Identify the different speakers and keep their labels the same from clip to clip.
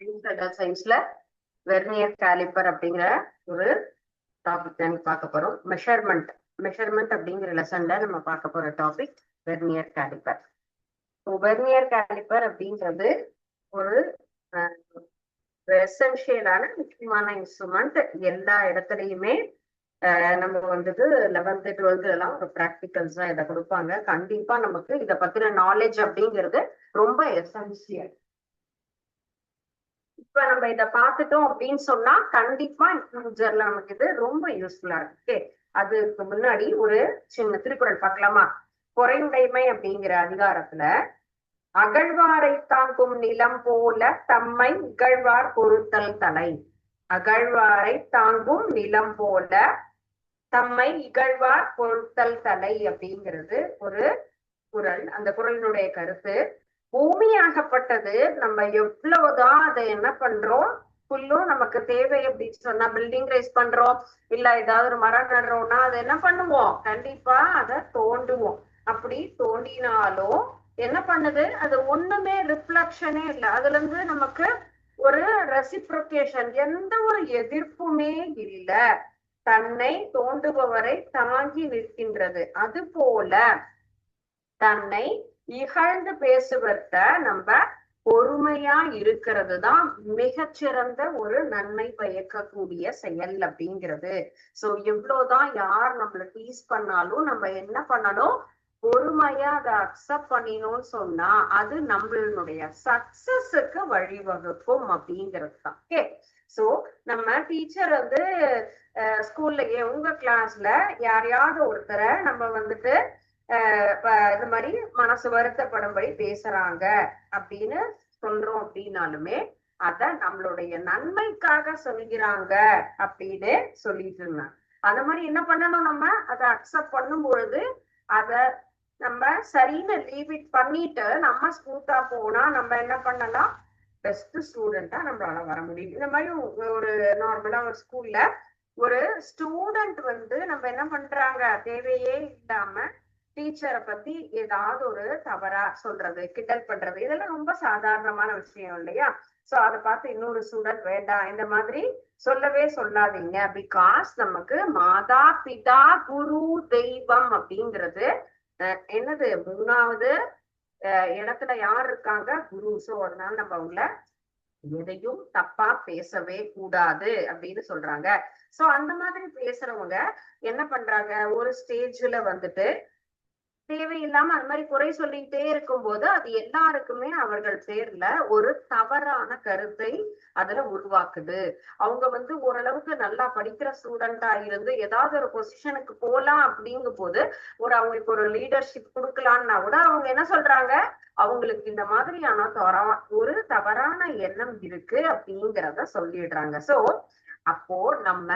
Speaker 1: சயின்ஸ்ல vernier calliper அப்படிங்கிற ஒரு டாபிக் தான் பார்க்க போறோம். மெஷர்மெண்ட் மெஷர்மெண்ட் அப்படிங்கிற லெசன்ல நம்ம பார்க்க போற topic vernier calliper vernier calliper அப்படிங்கிறது ஒரு எசென்ஷியலான முக்கியமான இன்ஸ்ட்ருமெண்ட் எல்லா இடத்துலையுமே நம்ம வந்துட்டு லெவன்த்து டுவெல்த்து எல்லாம் ஒரு ப்ராக்டிகல்ஸ் தான் இதை கொடுப்பாங்க. கண்டிப்பா நமக்கு இதை பத்தின நாலேஜ் அப்படிங்கிறது ரொம்ப எசென்சியல் இப்ப நம்ம இத பாத்துட்டோம் அப்படின்னு சொன்னா கண்டிப்பா ஃபியூச்சர்ல நமக்கு இது ரொம்ப யூஸ்ஃபுல்லா இருக்கு. அதுக்கு முன்னாடி ஒரு சின்ன திருக்குறள் பார்க்கலாமா? குறைந்தைமை அப்படிங்கிற அதிகாரத்துல அகழ்வாரை தாங்கும் நிலம் போல தம்மை இகழ்வார் பொருத்தல் தலை. அகழ்வாரை தாங்கும் நிலம் போல தம்மை இகழ்வார் பொருத்தல் தலை அப்படிங்கிறது ஒரு குரல் அந்த குரலினுடைய கருத்து பூமியாகப்பட்டது நம்ம எவ்வளவுதான் அதை என்ன பண்றோம்? புல்லும் நமக்கு தேவை அப்படின்னு சொன்னா பில்டிங் ரைஸ் பண்றோம். இல்ல ஏதாவது ஒரு மரம் நடுறோம்னா அதை என்ன பண்ணுவோம்? கண்டிப்பா அதை தோண்டுவோம். அப்படி தோண்டினாலும் என்ன பண்ணுது? அது ஒண்ணுமே ரிஃப்ளக்ஷனே இல்லை. அதுல இருந்து நமக்கு ஒரு ரெசிப்ரோகேஷன் எந்த ஒரு எதிர்ப்புமே இல்ல. தன்னை தோண்டுபவரை தாங்கி நிற்கின்றது. அது போல தன்னை இகழ்ந்து பேசுவத நம்ம பொறுமையா இருக்கிறது தான் மிகச்சிறந்த ஒரு நன்மை பயக்கக்கூடிய செயல் அப்படிங்கிறது. சோ எவ்வளவுதான் யார் நம்மள டீஸ் பண்ணாலும் நம்ம என்ன பண்ணணும்? பொறுமையா அதை அக்செப்ட் பண்ணினோம்னு சொன்னா அது நம்மளுடைய சக்சஸுக்கு வழிவகுக்கும் அப்படிங்கிறது தான். ஓகே சோ நம்ம டீச்சர் வந்து ஸ்கூல்லயே உங்க கிளாஸ்ல யாரையாவது ஒருத்தரை நம்ம வந்துட்டு இது மாதிரி மனசு வருத்தப்படும்படி பேசுறாங்க அப்படின்னு சொல்றோம் அப்படின்னாலுமே அத நம்மளுடைய நன்மைக்காக சொல்கிறாங்க அப்படின்னு சொல்லிட்டு இருந்தாங்க. அந்த மாதிரி என்ன பண்ணணும் நம்ம? அதை அக்செப்ட் பண்ணும் பொழுது அத நம்ம சரின்னு லீவ் இட் பண்ணிட்டு நம்ம ஸ்மூத்தா போனா நம்ம என்ன பண்ணலாம்? பெஸ்ட் ஸ்டூடெண்டா நம்மளால வர முடியும். இந்த மாதிரி ஒரு நார்மலா ஒரு ஸ்கூல்ல ஒரு ஸ்டூடெண்ட் வந்து நம்ம என்ன பண்றாங்க? தேவையே இல்லாம டீச்சரை பத்தி ஏதாவது ஒரு தவறா சொல்றது கிண்டல் பண்றது இதெல்லாம் ரொம்ப சாதாரணமான விஷயம் இல்லையா? சோ அதை பார்த்து இன்னொரு ஸ்டூடெண்ட் வேண்டாம் இந்த மாதிரி சொல்லவே சொல்லாதீங்க. பிகாஸ் நமக்கு மாதா பிதா குரு தெய்வம் அப்படிங்கிறது என்னது? மூணாவது இடத்துல யார் இருக்காங்க? குரு. சோ அதனால நம்ம அவங்கள எதையும் தப்பா பேசவே கூடாது அப்படின்னு சொல்றாங்க. சோ அந்த மாதிரி பேசுறவங்க என்ன பண்றாங்க? ஒரு ஸ்டேஜ்ல வந்துட்டு தேவையில்லாம அது மாதிரி குறை சொல்லிக்கிட்டே இருக்கும்போது அது எல்லாருக்குமே அவர்கள் பேர்ல ஒரு தவறான கருத்தை அதுல உருவாக்குது. அவங்க வந்து ஓரளவுக்கு நல்லா படிக்கிற ஸ்டூடெண்டா இருந்து ஏதாவது ஒரு பொசிஷனுக்கு போலாம் அப்படிங்கும் போது ஒரு அவங்களுக்கு ஒரு லீடர்ஷிப் கொடுக்கலாம்னா கூட அவங்க என்ன சொல்றாங்க? அவங்களுக்கு இந்த மாதிரியான தவறா ஒரு தவறான எண்ணம் இருக்கு அப்படிங்கிறத சொல்லிடுறாங்க. சோ அப்போ நம்ம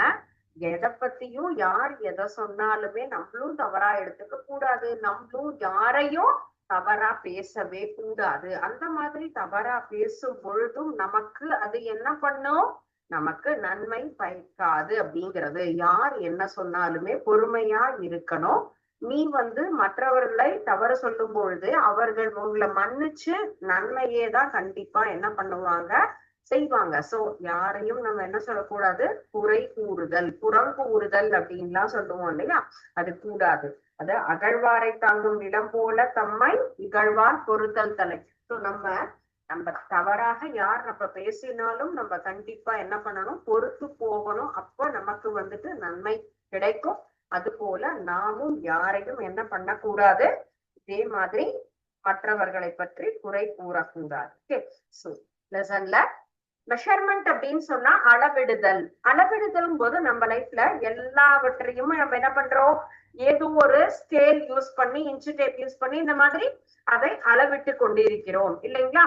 Speaker 1: எதை பத்தியும் யார் எதை சொன்னாலுமே நம்மளும் தவறா எடுத்துக்க கூடாது. நம்மளும் யாரையும் தவறா பேசவே கூடாது. அந்த மாதிரி தவறா பேசும் பொழுதும் நமக்கு அது என்ன பண்ணும்? நமக்கு நன்மை பயக்காது அப்படிங்கிறது. யார் என்ன சொன்னாலுமே பொறுமையா இருக்கணும். நீ வந்து மற்றவர்களை தவறு சொல்லும் பொழுது அவர்கள் உங்களை மன்னிச்சு நன்மையே தான் கண்டிப்பா என்ன பண்ணுவாங்க? செய்வாங்க. சோ யாரையும் நம்ம என்ன சொல்லக்கூடாது? குறை கூறுதல். புறம் கூறுதல் அப்படின்லாம் சொல்லுவோம் இல்லையா? அது கூடாது. அது அகழ்வாரை தாங்கும் இடம் போல தம்மை இகழ்வார் பொறுத்தல் தலை. சோ நம்ம நம்ம தவறாக யார் நம்ம பேசினாலும் நம்ம கண்டிப்பா என்ன பண்ணணும்? பொறுத்து போகணும். அப்போ நமக்கு வந்துட்டு நன்மை கிடைக்கும். அது போல நாமும் யாரையும் என்ன பண்ணக்கூடாது? இதே மாதிரி மற்றவர்களை பற்றி குறை கூறக்கூடாது. ஓகே சோ லெசன்ல மெஷர்மெண்ட் அப்படின்னு சொன்னா அளவிடுதல். அளவிடுதல் போது நம்ம லைஃப்ல எல்லாவற்றையும் நம்ம என்ன பண்றோம்? ஏதோ ஒரு ஸ்கேல் யூஸ் பண்ணி இன்ச்சு டேப் யூஸ் பண்ணி இந்த மாதிரி அதை அளவிட்டு கொண்டிருக்கிறோம். இல்லைங்களா?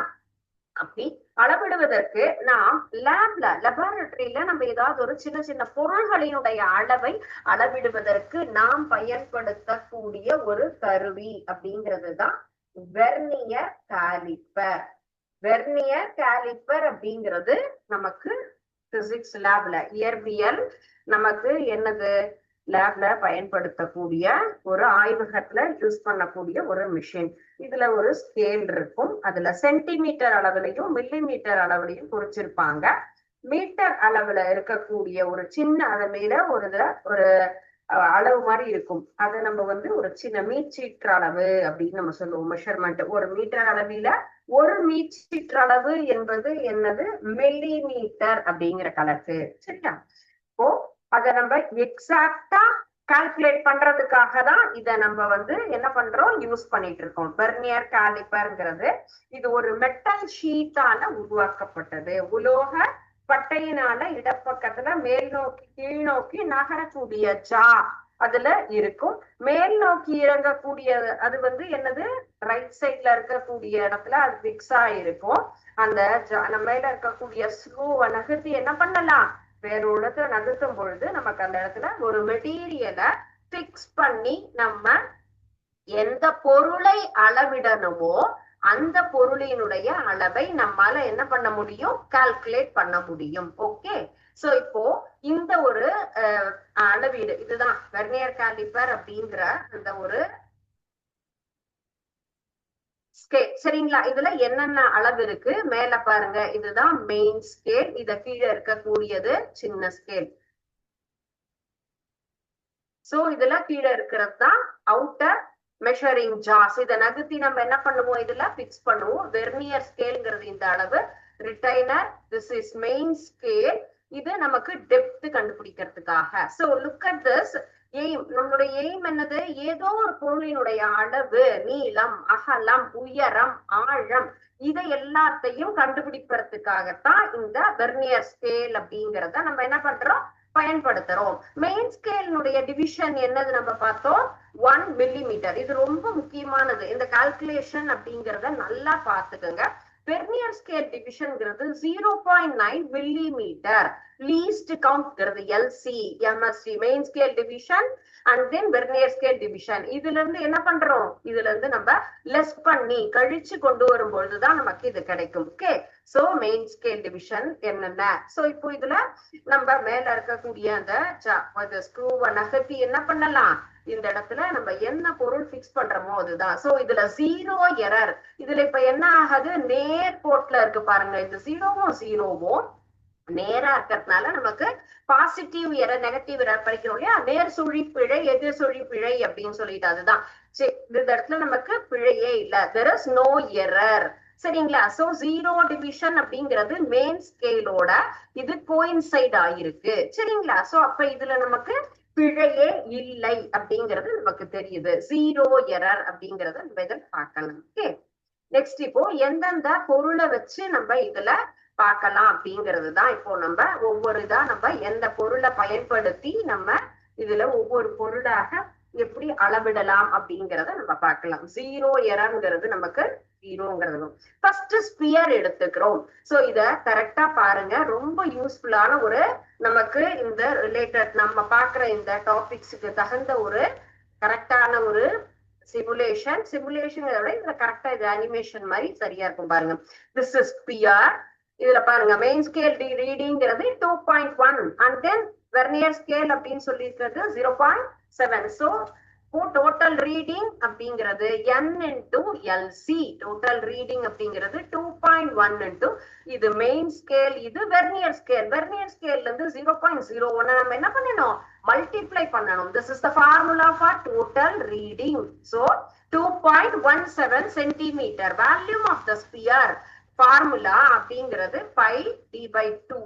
Speaker 1: அப்படி அளவிடுவதற்கு நாம் லேப்ல லெபார்டரியில நம்ம ஏதாவது ஒரு சின்ன சின்ன பொருள்களினுடைய அளவை அளவிடுவதற்கு நாம் பயன்படுத்தக்கூடிய ஒரு கருவி அப்படிங்கிறது தான் வெர்னியர் காலிப்பர் வெர்னியர் காலிப்பர் அப்படிங்கிறது நமக்கு பிசிக்ஸ் லேப்ல இயற்பியல் நமக்கு என்னது? லேப்ல பயன்படுத்தக்கூடிய ஒரு ஆய்வகத்துல யூஸ் பண்ணக்கூடிய ஒரு மிஷின் இதுல ஒரு ஸ்கேல் இருக்கும். அதுல சென்டிமீட்டர் அளவுலையும் மில்லி மீட்டர் அளவுலையும் குறிச்சிருப்பாங்க. மீட்டர் அளவுல இருக்கக்கூடிய ஒரு சின்ன அளவில ஒரு இதுல ஒரு அளவு மாதிரி இருக்கும். அதை நம்ம வந்து ஒரு சின்ன மீச்சீட்டர் அளவு அப்படின்னு நம்ம சொல்லுவோம் மெஷர்மெண்ட் ஒரு மீட்டர் அளவில ஒரு மீச்சீட்டர் அளவு என்பது என்னது? மில்லிமீட்டர் அப்படிங்கிற கணக்கு. சரியா? இப்போ அத நம்ம எக்ஸாக்டா கால்குலேட் பண்றதுக்காக தான் இத நம்ம வந்து என்ன பண்றோம்? யூஸ் பண்ணிட்டு இருக்கோம் பெர்னியர் காலிப்பர்ங்கிறது இது ஒரு மெட்டல் ஷீட்டால உருவாக்கப்பட்டது. உலோக பட்டையினால இடப்பக்கத்துல மேல் நோக்கி கீழ் நோக்கி நகரக்கூடிய ஜா. அதுல இருக்கும். மேல் நோக்கி இறங்கக்கூடிய அது வந்து என்னது? ரைட் சைட்ல இருக்கக்கூடிய இடத்துல அது பிக்ஸ் ஆயிருக்கும் அந்த ஜா- நம்ம மேல இருக்கக்கூடிய ஸ்லோவை நகர்த்தி என்ன பண்ணலாம்? வேற இடத்துல நகர்த்தும் பொழுது நமக்கு அந்த இடத்துல ஒரு மெட்டீரியலை பிக்ஸ் பண்ணி நம்ம எந்த பொருளை அளவிடணுமோ அந்த பொருளினுடைய அளவை நம்மால என்ன பண்ண முடியும்? கால்குலேட் பண்ண முடியும். ஓகே சோ இப்போ இந்த ஒரு அளவீடு இதுதான் வெர்னியர் காலிப்பர் அப்படிங்கிற அந்த ஒரு ஸ்கேல் சரிங்களா? இதுல என்னென்ன அளவு இருக்கு? மேல பாருங்க இதுதான் மெயின் ஸ்கேல் இத கீழே இருக்கக்கூடியது சின்ன ஸ்கேல் சோ இதுல கீழே இருக்கிறது தான் அவுட்டர் மெஷரிங் ஜாஸ் இத நகர்த்தி நம்ம என்ன பண்ணுவோம்? இதுல பிக்ஸ் பண்ணுவோம். வெர்னியர் ஸ்கேல்ங்கிறது இந்த அளவு. Retainer this is main scale இது நமக்கு depth கண்டுபிடிக்கிறதுக்காக. So look at this aim நம்மளுடைய எய்ம் என்னது? ஏதோ ஒரு பொருளினுடைய அளவு நீளம் அகலம் உயரம் ஆழம் இதை எல்லாத்தையும் கண்டுபிடிப்பதற்காகத்தான் இந்த வெர்னியர் ஸ்கேல் அப்படிங்கறத நம்ம என்ன பண்றோம்? பயன்படுத்துறோம். மெயின் ஸ்கேலினுடைய டிவிஷன் என்னது நம்ம பார்த்தோம்? ஒன் மில்லிமீட்டர் இது ரொம்ப முக்கியமானது. இந்த கால்குலேஷன் அப்படிங்கறத நல்லா பாத்துக்கோங்க vernier scale டிவிஷன்ங்கிறது zero point nine millimetre least கவுண்ட்ங்கிறது LC MSC main scale division and then vernier scale division இதுல இருந்து என்ன பண்றோம்? இதுல இருந்து நம்ம லெஸ் பண்ணி கழிச்சு கொண்டு வரும்பொழுதுதான் நமக்கு இது கிடைக்கும். Okay so main scale division என்னென்ன? சோ இப்போ இதுல நம்ம மேல இருக்கக்கூடிய அந்த ஸ்க்ரூவை நகர்த்தி என்ன பண்ணலாம்? இந்த இடத்துல நம்ம என்ன பொருள் பிக்ஸ் பண்றோமோ அதுதான். சோ இதுல ஜீரோ எரர் இதுல இப்ப என்ன ஆகுது? நேர் கோட்ல இருக்கு பாருங்க இந்த ஜீரோவும் ஜீரோவும் நேரா இருக்கிறதுனால நமக்கு பாசிட்டிவ் எரர் நெகட்டிவ் எரர் படிக்கிறோம் இல்லையா? நேர் சுழி பிழை எதிர் சுழி பிழை அப்படின்னு சொல்லிட்டு அதுதான். சரி இந்த இடத்துல நமக்கு பிழையே இல்ல. தெர் இஸ் நோ எரர் சரிங்களா? சோ ஜீரோ டிவிஷன் அப்படிங்கிறது மெயின் ஸ்கேலோட இது கோயின்சைட் ஆயிருக்கு. சரிங்களா? சோ அப்ப இதுல நமக்கு பிழையே இல்லை அப்படிங்கிறது நமக்கு தெரியுது. ஜீரோ எரர் அப்படிங்கறத நம்ம இதில் பார்க்கலாம் ஓகே நெக்ஸ்ட் இப்போ எந்தெந்த பொருளை வச்சு நம்ம இதுல பார்க்கலாம் அப்படிங்கிறது தான் இப்போ நம்ம ஒவ்வொரு இதா நம்ம எந்த பொருளை பயன்படுத்தி நம்ம இதுல ஒவ்வொரு பொருளாக எப்படி அளவிடலாம் அப்படிங்கறத நம்ம பார்க்கலாம். ஜீரோ எரங்கிறது நமக்கு ஜீரோங்கிறது ஃபர்ஸ்ட் ஸ்பியர் எடுத்துக்கிறோம். சோ இத கரெக்டா பாருங்க. ரொம்ப யூஸ்ஃபுல்லான ஒரு நமக்கு இந்த ரிலேட்டட் நம்ம பாக்குற இந்த டாபிக்ஸுக்கு தகுந்த ஒரு கரெக்டான ஒரு சிமுலேஷன் சிமுலேஷன் விட இதுல கரெக்டா இது அனிமேஷன் மாதிரி சரியா இருக்கும் பாருங்க. திஸ் இஸ் பிஆர் இதுல பாருங்க main scale ரீடிங்கிறது two point one and then vernier scale அப்படின்னு சொல்லியிருக்கிறது zero point seven so total reading அப்படிங்கிறது N into LC total reading அப்படிங்கிறது டூ பாயிண்ட் ஒன் இன்டூ இது மெயின் ஸ்கேல் இது வெர்னியர் ஸ்கேல் வெர்னியர் ஸ்கேல்ல இருந்து ஜீரோ பாயிண்ட் ஜீரோ ஒன்னு நம்ம என்ன பண்ணணும்? மல்டிப்ளை பண்ணணும். This is the formula for total reading so two point one seven centimetre volume of the sphere formula அப்படிங்கிறது பை டி பை டூ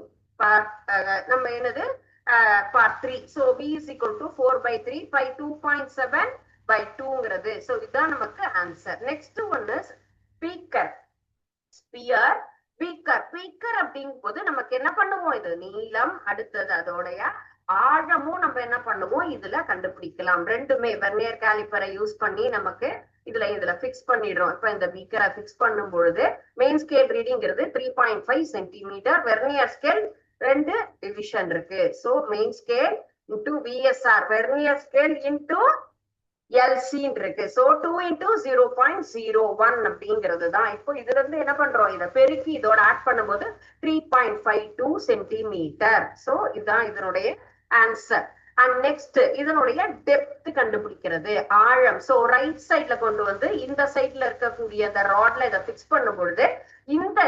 Speaker 1: நம்ம என்னது? Part three so P is equal to four by three pi two point seven by டூங்கிறது so இதுதான் நமக்கு answer next ஒன்னு speaker sphere beaker beaker அப்படிங்கும் போது நமக்கு என்ன பண்ணுவோம்? இது நீளம் அடுத்தது அதோடைய ஆழமும் நம்ம என்ன பண்ணுவோம்? இதுல கண்டுபிடிக்கலாம். ரெண்டுமே வெர்னியர் காலிப்பரை யூஸ் பண்ணி நமக்கு இதுல இதுல பிக்ஸ் பண்ணிடுறோம். இப்ப இந்த பீக்கரை பிக்ஸ் பண்ணும் பொழுது main scale ரீடிங்கிறது three point five centimetre vernier scale ரெண்டு டிவிஷன் இருக்கு. So main scale into VSR vernier scale into எல்சின்னு இருக்கு. So two into zero point zero one அப்படிங்கிறது தான் இப்போ இதுல இருந்து என்ன பண்றோம்? இதை பெருக்கி இதோட ஆட் பண்ணும்போது three point five two centimetre so இதுதான் இதனுடைய ஆன்சர் அண்ட் நெக்ஸ்ட் இதனுடைய டெப்த் கண்டுபிடிக்கிறது. ஆழம். சோ ரைட் சைட்ல கொண்டு வந்து இந்த சைட்ல இருக்கக்கூடிய அந்த ராட்ல இதை பிக்ஸ் பண்ணும் பொழுது இந்த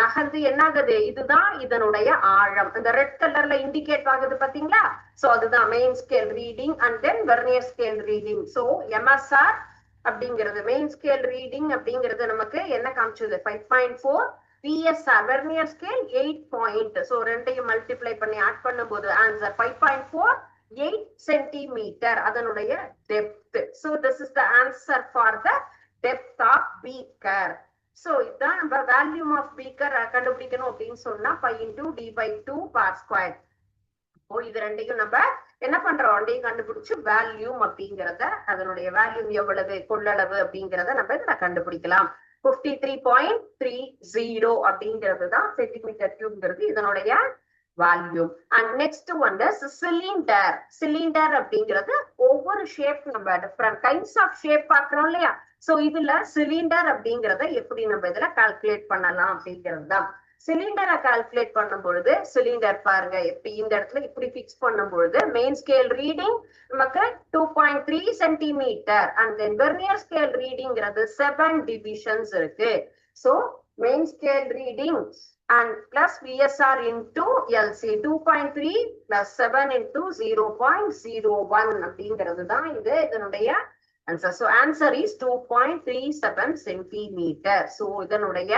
Speaker 1: நகர்ந்து என்ன ஆகுது இதுதான் இதனுடைய ஆழம். இந்த ரெட் கலர்ல இண்டிகேட் ஆகுது பாத்தீங்களா? சோ அதுதான் main scale reading and then vernier scale reading so MSR அப்படிங்கிறது மெயின் ஸ்கேல் ரீடிங் அப்படிங்கிறது நமக்கு என்ன காமிச்சது? Five point four BSR vernier scale eight point so ரெண்டையும் மல்டிப்ளை பண்ணி ஆட் பண்ணும்போது answer five point four eight centimetre அதனுடைய depth so this is the answer for the depth of beaker so இதுதான் நம்ம வேல்யூம் ஆஃப் பீக்கர் கண்டுபிடிக்கணும் அப்படின்னு சொன்னா five into D by two bar square ஓ இது ரெண்டையும் நம்ம என்ன பண்றோம்? ரெண்டையும் கண்டுபிடிச்சு வேல்யூம் அப்படிங்கறத அதனுடைய வேல்யூம் எவ்வளவு கொள்ளளவு அப்படிங்கறத நம்ம இதுல கண்டுபிடிக்கலாம். Fifty three point three zero அப்படிங்கிறது தான் சென்டிமீட்டர் கியூப்ங்கிறது இதனுடைய வால்யூம் அண்ட் நெக்ஸ்ட் வந்து சிலிண்டர் சிலிண்டர் அப்படிங்கிறது ஒவ்வொரு ஷேப் நம்ம டிஃப்ரெண்ட் கைண்ட்ஸ் ஆஃப் ஷேப் பாக்குறோம் இல்லையா? சோ இதுல சிலிண்டர் அப்படிங்கறத எப்படி நம்ம இதுல கால்குலேட் பண்ணலாம் அப்படிங்கிறது தான். சிலிண்டரை கால்குலேட் பண்ணும் பொழுது சிலிண்டர் பாருங்க இப்படி இந்த இடத்துல இப்படி பிக்ஸ் பண்ணும் பொழுது மெயின் ஸ்கேல் ரீடிங் நமக்கு two point three centimetre and then vernier scale ரீடிங்கிறது seven divisions இருக்கு. So main scale reading and plus VSR into LC 2.3 plus 7 into 0.01 அப்படிங்கிறது தான் இது இதனுடைய answer so answer is two point three seven centimetre so இதனுடைய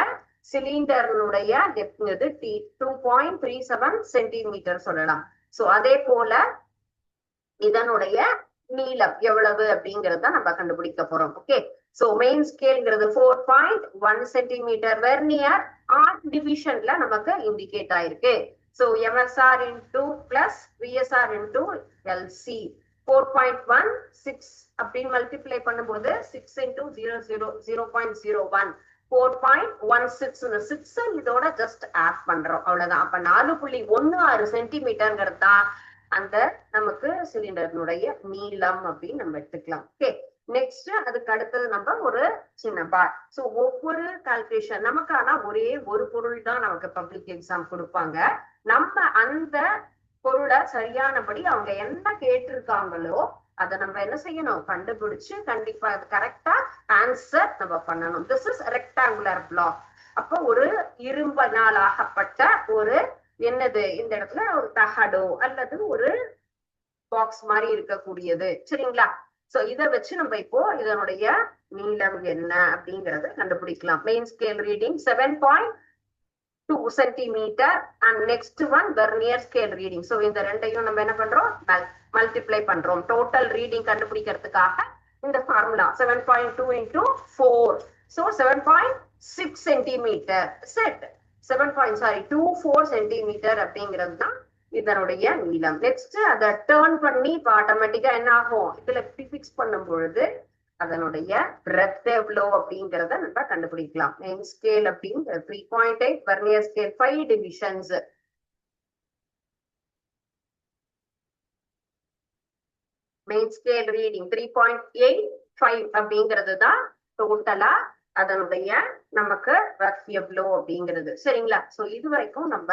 Speaker 1: சிலிண்டருடைய depth D two point three seven centimetre சொல்லலாம். So அதே போல இதனுடைய நீளம் எவ்வளவு அப்படிங்கறத நம்ம கண்டுபிடிக்க போறோம். Okay so main ஸ்கேல்ங்கிறது four point one centimetre vernier art டிவிஷன்ல நமக்கு இண்டிகேட் ஆயிருக்கு. So MSR into plus VSR into LC four point one six அப்படின்னு மல்டிப்ளை பண்ணும்போது six into zero zero zero point zero one four point one six இந்த six இதோட just add பண்றோம். அவ்வளவுதான். அப்ப நாலு புள்ளி ஒன்னு ஆறு சென்டிமீட்டர்ங்கிறது தான் அந்த நமக்கு சிலிண்டர்னுடைய நீளம் அப்படின்னு நம்ம எடுத்துக்கலாம். ஓகே நெக்ஸ்ட் அதுக்கு அடுத்தது நம்ம ஒரு சின்ன பார் சோ ஒவ்வொரு கால்குலேஷன் நமக்கு ஆனா ஒரே ஒரு பொருள் தான் நமக்கு பப்ளிக் எக்ஸாம் கொடுப்பாங்க. நம்ம அந்த பொருளை சரியானபடி அவங்க என்ன கேட்டிருக்காங்களோ அதை நம்ம என்ன செய்யணும்? கண்டுபிடிச்சு கண்டிப்பா அது கரெக்டா ஆன்சர் நம்ம பண்ணணும். திஸ் இஸ் ரெக்டாங்குலர் பிளாக் அப்போ ஒரு இரும்பனால் ஆகப்பட்ட ஒரு என்னது? இந்த இடத்துல ஒரு தகடோ அல்லது ஒரு பாக்ஸ் மாதிரி இருக்கக்கூடியது. சரிங்களா? சோ இதை வச்சு நம்ம இப்போ இதனுடைய நீளம் என்ன அப்படிங்கறத கண்டுபிடிக்கலாம். Main scale reading seven point two centimetre and next one vernier scale reading so இந்த ரெண்டையும் நம்ம என்ன பண்றோம்? மல்டிப்ளை பண்றோம். டோட்டல் ரீடிங் கண்டுபிடிக்கிறதுக்காக இந்த formula seven point two into four so seven point six centimetre set seven point sorry two four centimetre அப்படிங்கிறது தான் இதனுடைய நீளம். நெக்ஸ்ட் அதை டேர்ன் பண்ணி இப்போ ஆட்டோமேட்டிக்கா என்ன ஆகும் இதுல ஃபிக்ஸ் பண்ணும் பொழுது அதனுடைய பிரெத் எவ்வளோ அப்படிங்கிறத நம்ம கண்டுபிடிக்கலாம். மெயின் ஸ்கேல் அப்படிங்கிற three point eight vernier scale five divisions main scale reading three point eight five அப்படிங்கிறது தான் டோட்டலா அதனுடைய நமக்கு ரஃப் எவ்வளோ அப்படிங்கிறது. சரிங்களா? சோ இது வரைக்கும் நம்ம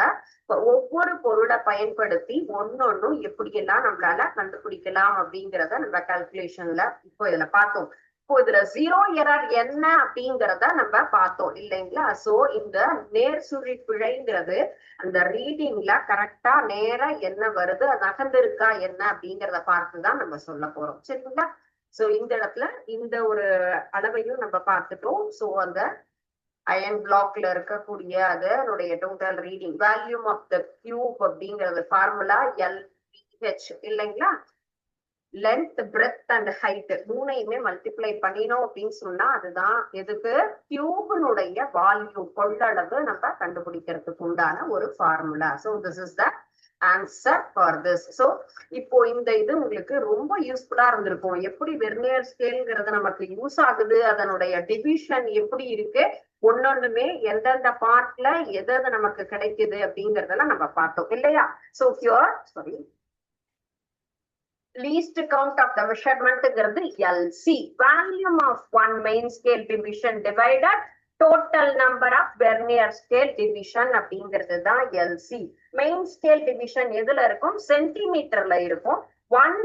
Speaker 1: ஒவ்வொரு பொருளை பயன்படுத்தி ஒன்னொன்னும் எப்படியெல்லாம் நம்மளால கண்டுபிடிக்கலாம் அப்படிங்கிறத நம்ம கால்குலேஷன்ல இப்போ இதுல பார்த்தோம். இப்போ இதுல ஜீரோ எரர் என்ன அப்படிங்கிறத நம்ம பார்த்தோம் இல்லைங்களா? சோ இந்த நேர் சுழி பிழைங்கிறது அந்த ரீடிங்ல கரெக்டா நேரா என்ன வருது அது நகர்ந்திருக்கா என்ன அப்படிங்கிறத பார்த்துதான் நம்ம சொல்ல போறோம். சரிங்களா? சோ இந்த இடத்துல இந்த ஒரு அளவையும் நம்ம பார்த்துட்டோம். சோ அந்த அயன் பிளாக்ல இருக்கக்கூடிய அதனுடைய total reading volume of the cube அப்படிங்கறது ஃபார்முலா எல் ஹெச் இல்லைங்களா? லென்த் பிரெத் அண்ட் ஹைட் மூணையுமே மல்டிப்ளை பண்ணினோம் அப்படின்னு சொன்னா அதுதான் எதுக்கு? கியூபினுடைய வால்யூம் கொள்ளளவு நம்ம கண்டுபிடிக்கிறதுக்கு உண்டான ஒரு formula so this is the answer for this so இப்போ இந்த இது உங்களுக்கு ரொம்ப யூஸ்ஃபுல்லா இருந்திருக்கும். எப்படி வெர்னியர் ஸ்கேல்ங்கிறது நமக்கு யூஸ் ஆகுது? அதனுடைய டிவிஷன் எப்படி இருக்கு? ஒன்னொன்னுமே எந்தெந்த பார்ட்ல எது எது நமக்கு கிடைக்குது அப்படிங்கறதெல்லாம் நம்ம பார்த்தோம் இல்லையா? So pure sorry least count of the மெஷர்மெண்ட்ங்கிறது LC volume of one main scale division divided total number of vernier scale division அப்படிங்கிறது தான் எல்சி மெயின் ஸ்கேல் டிவிஷன் எதுல இருக்கும்? சென்டிமீட்டர்ல இருக்கும். One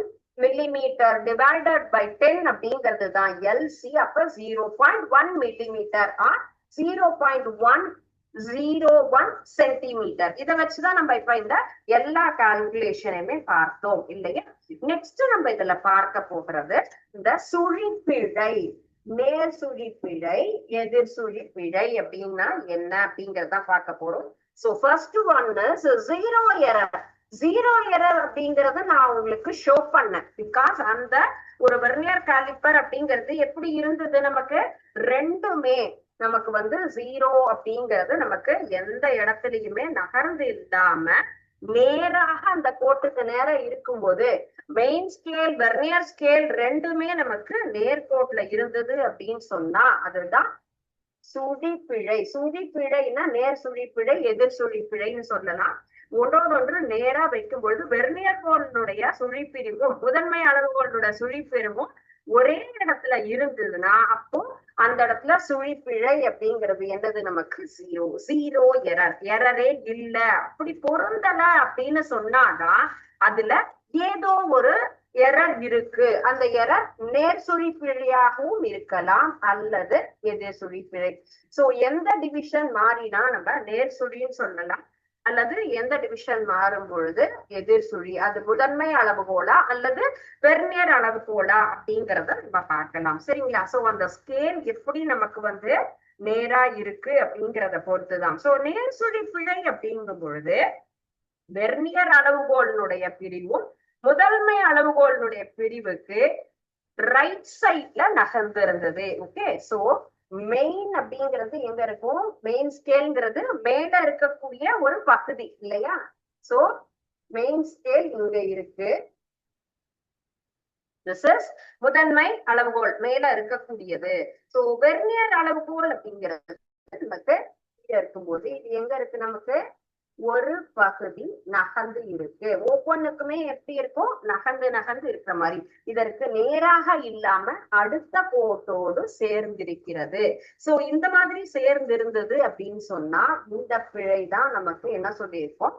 Speaker 1: millimetre divided by ten அப்படிங்கிறது தான் எல்சி அப்ப zero point one millimetre or zero point one zero one centimetre இதை வச்சுதான் நம்ம இப்ப இந்த எல்லா கால்குலேஷனையுமே பார்த்தோம் இல்லையா? நெக்ஸ்ட் நம்ம இதுல பார்க்க போகிறது இந்த சுழிப்பிழை. நேர் சுழிப்பிழை எதிர் சுழிப்பிழை அப்படின்னா என்ன அப்படிங்கறத பார்க்க போறோம். So first one zero error zero error அப்படிங்கறத நான் உங்களுக்கு ஷோ பண்ணேன். பிகாஸ் அந்த ஒரு வெர்னியர் காலிப்பர் அப்படிங்கிறது எப்படி இருந்தது நமக்கு? ரெண்டுமே நமக்கு வந்து ஜீரோ அப்படிங்கிறது நமக்கு எந்த இடத்துலயுமே நகர்ந்து இல்லாம நேராக அந்த கோட்டுக்கு நேரம் இருக்கும்போது மெயின் ஸ்கேல் வெர்னியர் ஸ்கேல் ரெண்டுமே நமக்கு நேர்கோட்டுல இருந்தது அப்படின்னு சொன்னா அதுதான் சுழிப்பிழை. சுழிப்பிழைன்னா நேர் சுழிப்பிழை எதிர் சுழிப்பிழைன்னு சொல்லலாம். ஒன்றோடொன்று நேரா வைக்கும் பொழுது வெர்னியர் கோலினுடைய சுழிப்பிரிவும் முதன்மை அளவுகளுடைய சுழிப்பிரிவும் ஒரே இடத்துல இருந்ததுன்னா அப்போ அந்த இடத்துல சுழிப்பிழை அப்படிங்கிறது என்னது நமக்கு? ஜீரோ ஜீரோ எரர் எரரே இல்ல. அப்படி பொருந்தல அப்படின்னு சொன்னாதான் அதுல ஏதோ ஒரு எரர் இருக்கு. அந்த எரர் நேர் சுழிப்பிழையாகவும் இருக்கலாம் அல்லது எதிர் சுழிப்பிழை சோ எந்த டிவிஷன் மாறினா நம்ம நேர் சுழின்னு சொல்லலாம். அல்லது எந்த டிவிஷன் மாறும் பொழுது எதிர் சுழி அது முதன்மை அளவுகோலா அல்லது பெர்னியர் அளவுகோலா அப்படிங்கறத நம்ம பார்க்கலாம். சரிங்களா? சோ அந்த ஸ்கேல் எப்படி நமக்கு வந்து நேரா இருக்கு அப்படிங்கிறத பொறுத்துதான். சோ நேர் சுழி பிழை அப்படிங்கும் பொழுது வெர்னியர் அளவுகோலினுடைய பிரிவும் முதன்மை அளவுகோலினுடைய பிரிவுக்கு ரைட் சைட்ல நகர்ந்து இருந்தது ஓகே சோ மெயின் அப்படிங்கிறது எங்க இருக்கும்? மெயின் ஸ்கேல்ங்கிறது மேல இருக்கக்கூடிய ஒரு பகுதி இல்லையா? சோ மெயின் ஸ்கேல் இங்க இருக்கு. முதன்மை அளவுகோல் மேல இருக்கக்கூடியது. சோ வெர்னியர் அளவுகோல் அப்படிங்கிறது நமக்கு இருக்கும்போது இது எங்க இருக்கு நமக்கு? ஒரு பகுதி நகர்ந்து இருக்கு. ஒவ்வொன்றுக்குமே எப்படி இருக்கும்? நகர்ந்து நகர்ந்து இருக்கிற மாதிரி. இதற்கு நேராக இல்லாம அடுத்த கோட்டோடு சேர்ந்திருக்கிறது. சோ இந்த மாதிரி சேர்ந்திருந்தது அப்படின்னு சொன்னா இந்த பிழை தான் நமக்கு என்ன சொல்லியிருக்கோம்?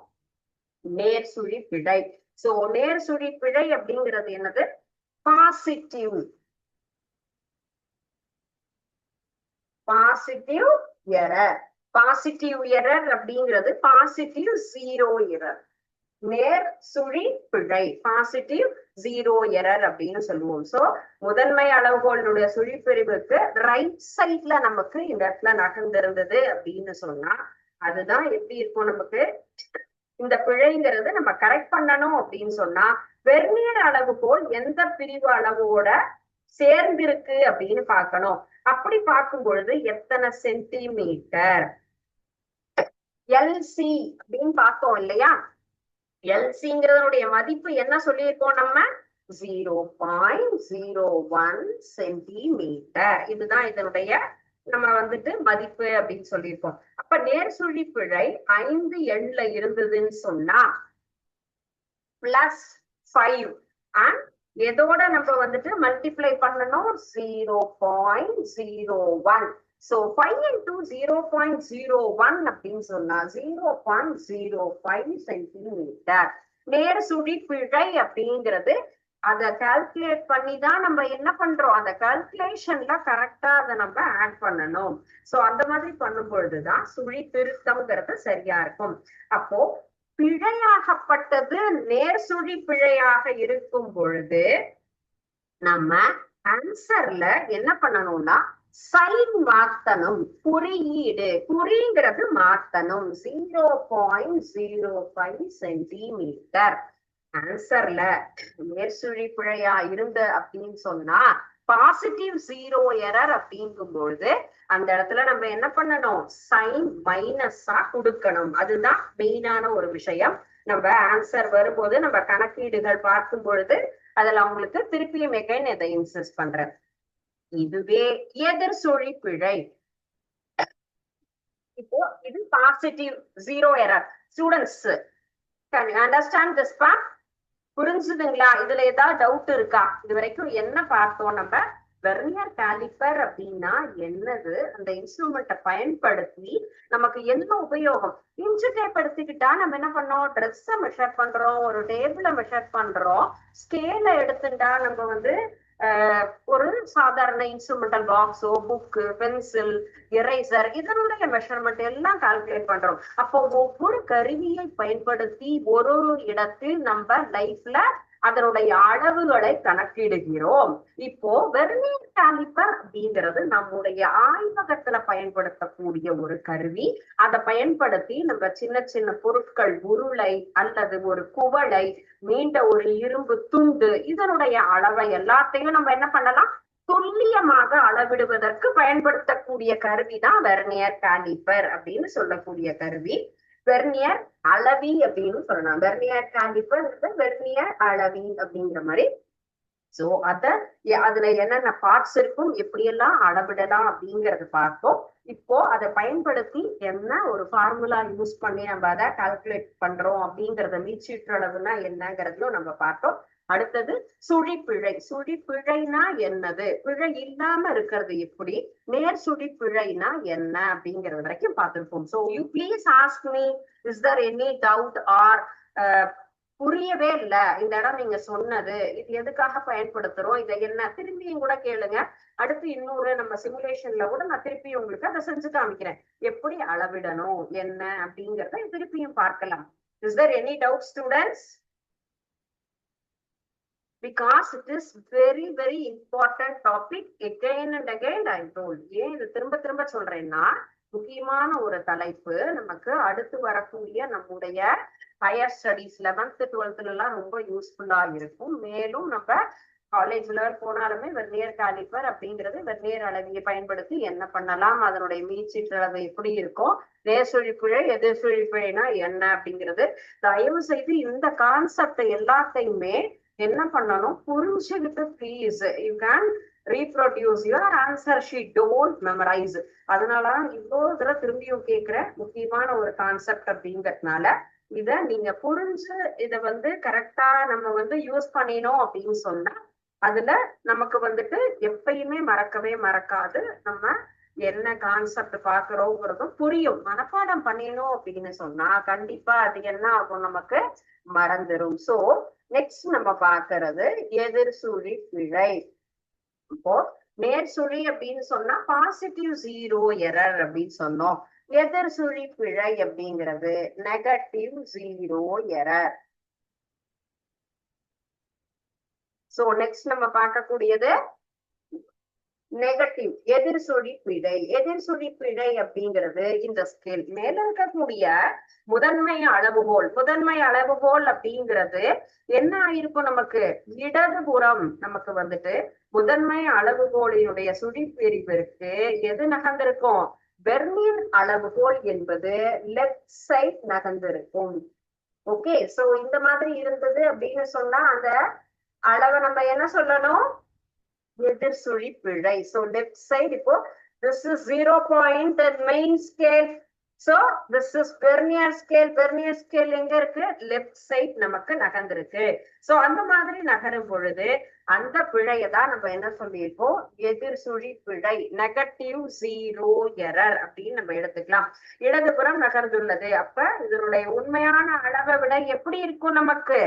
Speaker 1: நேர் சுழி பிழை. சோ நேர் சுழி பிழை அப்படிங்கிறது என்னது? Positive positive error positive error அப்படிங்கிறது பாசிட்டிவ் ஜீரோ எரர். நேர் சுழி பிழை பாசிட்டிவ் ஜீரோ எரர் அப்படின்னு சொல்லுவோம். சோ முதன்மை அளவுகோளுடைய சுழிப்பிரிவுக்கு ரைட் சைட்ல நமக்கு இந்த இடத்துல நகர்ந்திருந்தது அப்படின்னு சொன்னா அதுதான் எப்படி இருக்கும் நமக்கு? இந்த பிழைங்கிறது நம்ம கரெக்ட் பண்ணணும் அப்படின்னு சொன்னா வெர்னியர் அளவுகோல் எந்த பிரிவு அளவோட சேர்ந்திருக்கு அப்படின்னு பார்க்கணும். அப்படி பார்க்கும் பொழுது எத்தனை சென்டிமீட்டர் எல்சி அப்படின்னு பார்த்தோம் இல்லையா? எல்சிங்கிறதனுடைய மதிப்பு என்ன சொல்லியிருக்கோம் நம்ம? Zero point zero one centimetre இதுதான் இதனுடைய நம்ம வந்துட்டு மதிப்பு அப்படின்னு சொல்லியிருக்கோம். அப்ப நேர் சுழி பிழை ஐந்து எண்ல இருந்ததுன்னு சொன்னா பிளஸ் ஃபைவ் அண்ட் எதோட நம்ம வந்துட்டு மல்டிப்ளை பண்ணணும்? Zero point zero one so five into zero point zero one அப்படின்னு சொன்னா zero point zero five centimetre நேர் சுழி பிழை அப்படிங்கிறது அதை கால்குலேட் பண்ணி தான் நம்ம என்ன பண்றோம்? அந்த கால்குலேஷன்ல கரெக்டா அதை நம்ம ஆட் பண்ணணும். சோ அந்த மாதிரி பண்ணும் பொழுதுதான் சுழி திருத்தம்ங்கிறது சரியா இருக்கும். அப்போ பிழையாகப்பட்டது நேர் சுழி பிழையாக இருக்கும் பொழுது நம்ம ஆன்சர்ல என்ன பண்ணணும்னா சைன் மாத்தணும் குறியீடு. குறிங்கிறது மாத்தணும் zero point zero five centimetre ஆன்சர்ல மேற்சுழி பிழையா இருந்து அப்படின்னு சொன்னா பாசிட்டிவ் ஜீரோ எரர் அப்படிங்கும் பொழுது அந்த இடத்துல நம்ம என்ன பண்ணணும்? சைன் மைனஸா கொடுக்கணும். அதுதான் மெயினான ஒரு விஷயம். நம்ம ஆன்சர் வரும்போது நம்ம கணக்கீடுகள் பார்க்கும் பொழுது அதுல அவங்களுக்கு திருப்பியும் எகைன் இதை இன்சிஸ்ட் பண்றேன். இதுவே எதிர் சுழி பிழை. இப்போ இது positive zero error students can you understand this part புரிஞ்சுதுங்களா? இதுல ஏதாவது டவுட் இருக்கா? இது வரைக்கும் என்ன பார்த்தோம் நம்ம? வெர்னியர் காலிப்பர் அப்படின்னா என்னது? அந்த இன்ஸ்ட்ருமெண்ட்டை பயன்படுத்தி நமக்கு என்ன உபயோகம்? இன்ச்சு டேப் எடுத்துக்கிட்டா நம்ம என்ன பண்ணோம்? ட்ரெஸ்ஸை மெஷர் பண்றோம் ஒரு டேபிளை மெஷர் பண்றோம். ஸ்கேல எடுத்துட்டா நம்ம வந்து ஒரு சாதாரண இன்ஸ்ட்ருமெண்டல் பாக்ஸோ புக்கு பென்சில் எரேசர் இதனுடைய மெஷர்மெண்ட் எல்லாம் கால்குலேட் பண்றோம். அப்போ ஒவ்வொரு கருவியை பயன்படுத்தி ஒரு ஒரு இடத்தில் நம்ம லைஃப்ல அதனுடைய அளவுகளை கணக்கிடுகிறோம். இப்போ வெர்னியர் காலிப்பர் அப்படிங்கிறது நம்முடைய ஆய்வகத்துல பயன்படுத்தக்கூடிய ஒரு கருவி. அதை பயன்படுத்தி நம்ம சின்ன சின்ன பொருட்கள் உருளை அல்லது ஒரு குவளை நீண்ட ஒரு இரும்பு துண்டு இதனுடைய அளவை எல்லாத்தையும் நம்ம என்ன பண்ணலாம்? துல்லியமாக அளவிடுவதற்கு பயன்படுத்தக்கூடிய கருவி தான் வெர்னியர் காலிப்பர் அப்படின்னு சொல்லக்கூடிய கருவி. வெர்னியர் அளவி அப்படின்னு சொல்லலாம். வெர்னியர் காலிப்பர் வெர்னியர் அளவி அப்படிங்கிற மாதிரி. சோ அத அதுல என்னென்ன பார்ட்ஸ் இருக்கும் எப்படியெல்லாம் அளவிடலாம் அப்படிங்கறத பார்த்தோம் இப்போ அதை பயன்படுத்தி என்ன ஒரு ஃபார்முலா யூஸ் பண்ணி நம்ம அதை கால்குலேட் பண்றோம் அப்படிங்கறத மீச்சீற்றளவுனா என்னங்கிறதையும் நம்ம பார்த்தோம் அடுத்தது சுழிப்பிழை. சுழிப்பிழைனா என்னது? பிழை இல்லாம இருக்கிறது எப்படி? நேர் சுழிப்பிழைனா என்ன அப்படிங்கறது வரைக்கும் பார்த்திருப்போம். So you please ask me is there any doubt or புரியவே இல்ல. இந்த இடம் நீங்க சொன்னது இது எதுக்காக பயன்படுத்துறோம்? இதை என்ன? திரும்பியும் கூட கேளுங்க. அடுத்து இன்னொரு நம்ம சிமுலேஷன்ல கூட நான் திருப்பி உங்களுக்கு அதை செஞ்சு காமிக்கிறேன். எப்படி அளவிடணும்? என்ன அப்படிங்கிறத திருப்பியும் பார்க்கலாம். Is there any doubt students because it is very very important topic again and again I told ஏன் இது திரும்ப திரும்ப சொல்றேன்னா முக்கியமான ஒரு தலைப்பு நமக்கு அடுத்து வரக்கூடிய நம்முடைய ஹையர் ஸ்டடீஸ் லெவன்த் டுவெல்த்ல எல்லாம் ரொம்ப யூஸ்ஃபுல்லா இருக்கும். மேலும் நம்ம காலேஜ்ல போனாலுமே வெர்னியர் காலிபர் அப்படிங்கிறது வெர்னியர் அளவியை பயன்படுத்தி என்ன பண்ணலாம் அதனுடைய மீச்சீட்டளவு எப்படி இருக்கும் நேர்சுழிப்பிழை எதிர்சொழிப்புழைனா என்ன அப்படிங்கிறது தயவு செய்து இந்த கான்செப்டை எல்லாத்தையுமே என்ன பண்ணணும்? புரிஞ்சுக்கிட்டு please you can reproduce your answer sheet don't memorise அதனால இவ்வளோ தடவை திரும்பியும் கேட்கிற முக்கியமான ஒரு கான்செப்ட் அப்படிங்கறதுனால இத நீங்க புரிஞ்சு இத வந்து கரெக்டா நம்ம வந்து யூஸ் பண்ணினோம் அப்படின்னு சொன்னா அதுல நமக்கு வந்துட்டு எப்பயுமே மறக்கவே மறக்காது. நம்ம என்ன கான்செப்ட் பாக்குறோங்கிறதும் புரியும். மனப்பாடம் பண்ணினோம் அப்படின்னு சொன்னா கண்டிப்பா அது என்ன ஆகும்? நமக்கு மறந்துடும் சோ நெக்ஸ்ட் நம்ம பாக்குறது எதிர் சுழி பிழை. இப்போ நேர்சுழி அப்படின்னு சொன்னா பாசிட்டிவ் ஜீரோ எரர் அப்படின்னு சொன்னோம். எதிர் சுழி பிழை அப்படிங்கிறது negative zero error so next நம்ம பார்க்கக்கூடியது நெகட்டிவ் எதிர் சுழி எதிர் சுழி அப்படிங்கிறது இந்த ஸ்கேல் மேல இருக்கக்கூடிய முதன்மை அளவுகோல். முதன்மை அளவுகோல் அப்படிங்கிறது என்ன ஆயிருக்கும் நமக்கு? இடதுபுறம் நமக்கு வந்துட்டு முதன்மை அளவுகோலினுடைய சுழி எது நகர்ந்திருக்கும்? பெர்மின் அளவுகோல் என்பது லெஃப்ட் சைட் நகர்ந்திருக்கும். ஓகே சோ இந்த மாதிரி இருந்தது அப்படின்னு சொன்னா அந்த அளவை நம்ம என்ன சொல்லணும்? எதிர் சுழி பிழை சோ லெஃப்ட் சைடு இப்போ this is zero point main scale so this is vernier scale vernier scale எங்க இருக்கு? லெஃப்ட் சைட் நமக்கு நகர்ந்திருக்கு. சோ அந்த மாதிரி நகரும் பொழுது அந்த பிழையை தான் நம்ம என்ன சொல்லியிருக்கோம்? எதிர் சுழி பிழை நெகட்டிவ் ஜீரோ எரர் அப்படின்னு நம்ம எடுத்துக்கலாம். இடதுபுறம் நகர்ந்துள்ளது. அப்ப இதனுடைய உண்மையான அளவை விட எப்படி இருக்கும் நமக்கு?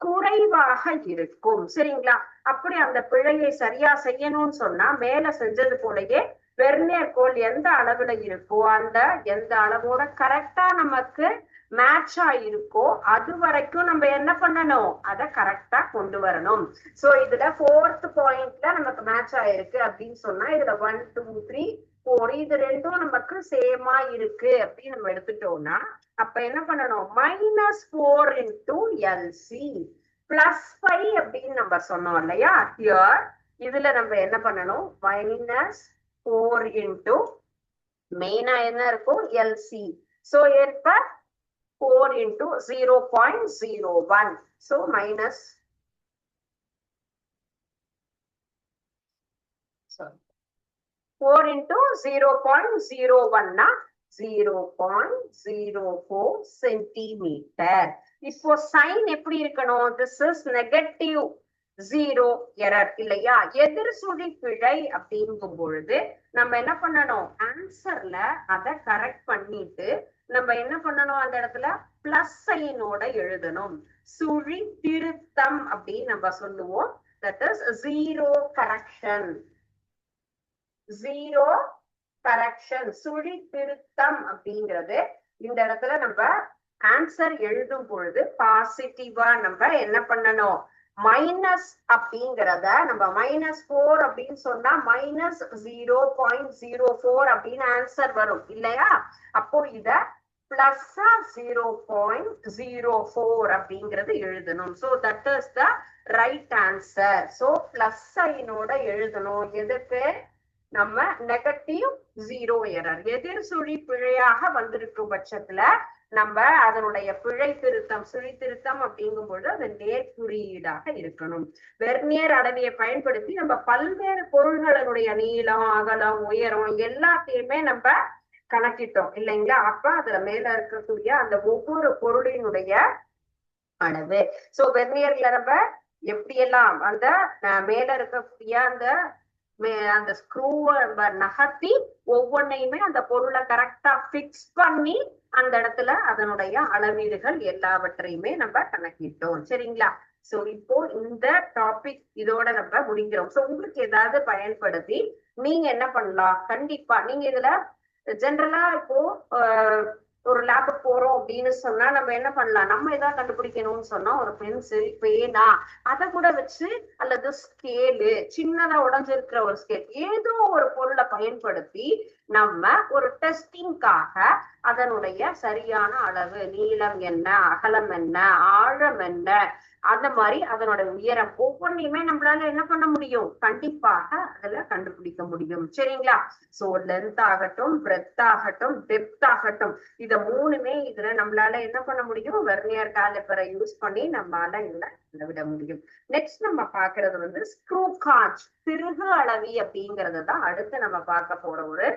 Speaker 1: குறைவாக இருக்கும். சரிங்களா? அப்படி அந்த பிழையை சரியா செய்யணும்னு சொன்னா மேல செஞ்சது போலயே வெர்னியர் கோல் எந்த அளவுல இருக்கோ அந்த எந்த அளவோட கரெக்டா நமக்கு மேட்ச் ஆயிருக்கோ அது வரைக்கும் நம்ம என்ன பண்ணணும்? அதை கரெக்டா கொண்டு வரணும். சோ இதுல ஃபோர்த் பாயிண்ட்ல நமக்கு மேட்ச் ஆயிருக்கு அப்படின்னு சொன்னா இதுல ஒன் டூ த்ரீ ஃபோர் இது ரெண்டும் நமக்கு சேமா இருக்கு அப்படின்னு நம்ம எடுத்துட்டோம்னா அப்ப என்ன பண்ணணும்? Minus four into LC plus five அப்படின்னு நம்ம சொன்னோம் இல்லையா? ஹியர் இதுல நம்ம என்ன பண்ணணும்? மைனஸ் ஃபோர் இன்டூ மெயினா என்ன இருக்கும்? எல்சி சோ ஏற்ப four into zero point zero one so minus four into zero point zero ஒன்னா zero point zero four centimetre இப்போ சைன் எப்படி இருக்கணும்? This is negative zero error இல்லையா? எதிர் சுழி பிழை அப்படிங்கும் பொழுது நம்ம என்ன பண்ணணும்? ஆன்சர்ல அதை கரெக்ட் பண்ணிட்டு நம்ம என்ன பண்ணணும் அந்த இடத்துல? பிளஸ் சைனோட எழுதணும். சுழி திருத்தம் அப்படின்னு நம்ம சொல்லுவோம். That is zero correction zero correction சுழி திருத்தம் அப்படிங்கிறது இந்த இடத்துல நம்ம ஆன்சர் எழுதும் பொழுது பாசிட்டிவா நம்ம என்ன பண்ணணும்? மைனஸ் அப்படிங்கிறத நம்ம மைனஸ் போர் அப்படின்னு சொன்னா minus zero point zero four அப்படின்னு ஆன்சர் வரும் இல்லையா? அப்போ இத plus zero point zero four அப்படிங்கிறது எழுதணும். So that is the right answer so plus சைனோட எழுதணும். எதுக்கு? நம்ம நெகட்டிவ் ஜீரோ எரர் எதிர் சுழி பிழையாக வந்திருக்கும் பட்சத்துல நம்ம அதனுடைய பிழை திருத்தம் சுழி திருத்தம் அப்படிங்கும் பொழுது அது நேர் குறியீடாக இருக்கணும். வெர்னியர் அளவியை பயன்படுத்தி நம்ம பல்வேறு பொருள்களினுடைய நீளம் அகலம் உயரம் எல்லாத்தையுமே நம்ம கணக்கிட்டோம் இல்லைங்களா? அப்ப அதுல மேல இருக்கக்கூடிய அந்த ஒவ்வொரு பொருளினுடைய அளவு. சோ வெர்னியர்ல நம்ம எப்படியெல்லாம் அந்த அஹ், மேல இருக்கக்கூடிய அந்த அந்த ஸ்க்ரூவை நம்ம நகர்த்தி ஒவ்வொன்னையுமே அந்த பொருளை கரெக்டா பிக்ஸ் பண்ணி அந்த இடத்துல அதனுடைய அளவீடுகள் எல்லாவற்றையுமே நம்ம கணக்கிட்டோம். சரிங்களா? சோ இப்போ இந்த டாபிக் இதோட நம்ம முடிக்கிறோம். சோ உங்களுக்கு ஏதாவது பயன்படுத்தி நீங்க என்ன பண்ணலாம்? கண்டிப்பா நீங்க இதுல ஜென்ரலா இப்போ ஆஹ், ஒரு லேபுக்கு போறோம் அப்படின்னு சொன்னா நம்ம என்ன பண்ணலாம்? நம்ம எதாவது கண்டுபிடிக்கணும்னு சொன்னா ஒரு பென்சில் பேனா அதை கூட வச்சு அல்லது ஸ்கேலு சின்னதா உடைஞ்சிருக்கிற ஒரு ஸ்கேல் ஏதோ ஒரு பொருளை பயன்படுத்தி நம்ம ஒரு டெஸ்டிங்காக அதனுடைய சரியான அளவு நீளம் என்ன அகலம் என்ன ஆழம் என்ன அந்த மாதிரி அதனோட உயரம் ஒவ்வொன்றையுமே நம்மளால என்ன பண்ண முடியும்? கண்டிப்பாக அதுல கண்டுபிடிக்க முடியும். சரிங்களா? சோ லென்த் ஆகட்டும் பிரெத் ஆகட்டும் டெப்த் ஆகட்டும் இத மூணுமே இதுல நம்மளால என்ன பண்ண முடியும்? வெர்னியர் காலிப்பரை யூஸ் பண்ணி நம்மளால இதுல அளவிட முடியும். நெக்ஸ்ட் நம்ம பாக்குறது வந்து ஸ்க்ரூ காஜ் திருகு அளவி அப்படிங்கறது தான் அடுத்து நம்ம பார்க்க போற ஒரு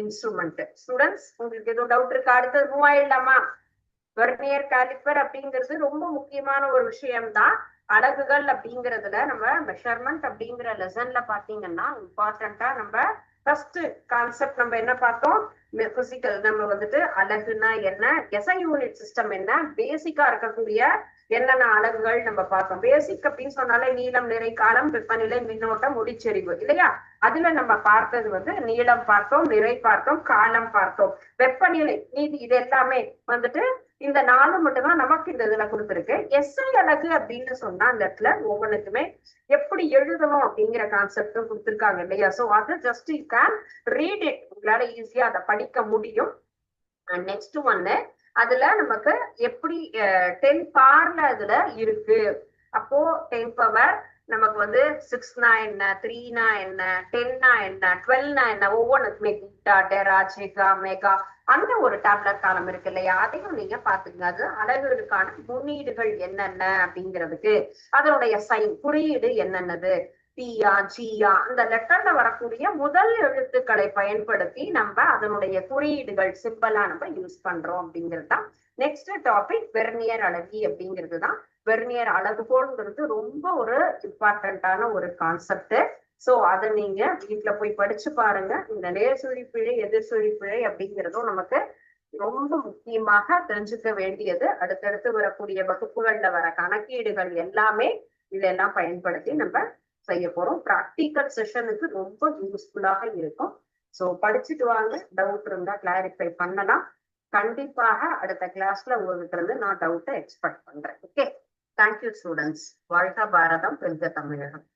Speaker 1: இன்ஸ்ட்ருமெண்ட் ஸ்டூடெண்ட்ஸ் உங்களுக்கு எதுவும் டவுட் இருக்கா? அடுத்து மூவாயிடலாமா வெர்னியர் காலிப்பர் அப்படிங்கிறது ரொம்ப முக்கியமான ஒரு விஷயம்தான். அலகுகள் அப்படிங்கறதுல நம்ம மெஷர்மெண்ட் அப்படிங்கிற லெசன்ல பாத்தீங்கன்னா இம்பார்ட்டண்டா நம்ம ஃபர்ஸ்ட் கான்செப்ட் நம்ம என்ன பார்த்தோம்? பிசிக்கல் நம்ம வந்துட்டு அழகுனா என்ன? எஸ்ஐ யூனிட் சிஸ்டம் என்ன பேசிக்கா இருக்கக்கூடிய என்னென்ன அலகுகள் நம்ம பார்த்தோம்? பேசிக் அப்படின்னு சொன்னாலே நீளம் நிறை காலம் வெப்பநிலை மின்னோட்டம் முடிச்செறிவு இல்லையா? அதுல நம்ம பார்த்தது வந்து நீளம் பார்த்தோம் நிறை பார்த்தோம் காலம் பார்த்தோம். வெப்பநிலை நீதி இது எல்லாமே வந்துட்டு இந்த நாலு மட்டும்தான் நமக்கு இந்த இதுல கொடுத்துருக்கு. எஸ்ஐ அழகு அப்படின்னு சொன்னா அந்த இடத்துல ஒவ்வொன்றுக்குமே எப்படி எழுதணும் அப்படிங்கிற கான்செப்டும் கொடுத்துருக்காங்க இல்லையா? சோ அது just you can read it உங்களால ஈஸியா அதை படிக்க முடியும். நெக்ஸ்ட் ஒன்னு அதுல நமக்கு எப்படி டென் பார்ல அதுல இருக்கு. அப்போ டென் பவர் நமக்கு வந்து சிக்ஸ்னா என்ன? த்ரீனா என்ன? டென்னா என்ன? டுவெல்னா என்ன? ஒவ்வொன்றுக்குமே கிட்டா டெரா ஜெகா மெகா அந்த ஒரு டேப்லெட் காலம் இருக்கு இல்லையா? அதையும் நீங்க பாத்துக்கங்க அது அலகுகளுக்கான முன்னீடுகள் என்னென்ன அப்படிங்கிறதுக்கு அதனுடைய சைன் குறியீடு என்னென்னது? பியா ஜியா அந்த லெட்டர்ல வரக்கூடிய முதல் எழுத்துக்களை பயன்படுத்தி நம்ம அதனுடைய குறியீடுகள் சிம்பிளா நம்ம யூஸ் பண்றோம் அப்படிங்கிறது தான் நெக்ஸ்ட் டாபிக் வெர்னியர் அழகி அப்படிங்கிறது தான் வெர்னியர் அளவுகோல்ங்கிறது ரொம்ப ஒரு இம்பார்ட்டன்டான ஒரு கான்செப்ட் சோ அதை நீங்க வீட்டுல போய் படிச்சு பாருங்க. இந்த நேர் சுழி பிழை எதிர் சுழி பிழை அப்படிங்கிறதும் நமக்கு ரொம்ப முக்கியமாக தெரிஞ்சுக்க வேண்டியது. அடுத்தடுத்து வரக்கூடிய வகுப்புகள்ல வர கணக்கீடுகள் எல்லாமே இதெல்லாம் பயன்படுத்தி நம்ம செய்ய போறோம். ப்ராக்டிக்கல் செஷனுக்கு ரொம்ப யூஸ்ஃபுல்லாக இருக்கும். சோ படிச்சுட்டு வாங்க. டவுட் இருந்தா கிளாரிஃபை பண்ணலாம். கண்டிப்பாக அடுத்த கிளாஸ்ல உங்ககிட்ட இருந்து நான் டவுட்டை எக்ஸ்பெக்ட் பண்றேன். ஓகே தேங்க்யூ ஸ்டூடெண்ட்ஸ் வாழ்க பாரதம் வெல்க தமிழகம்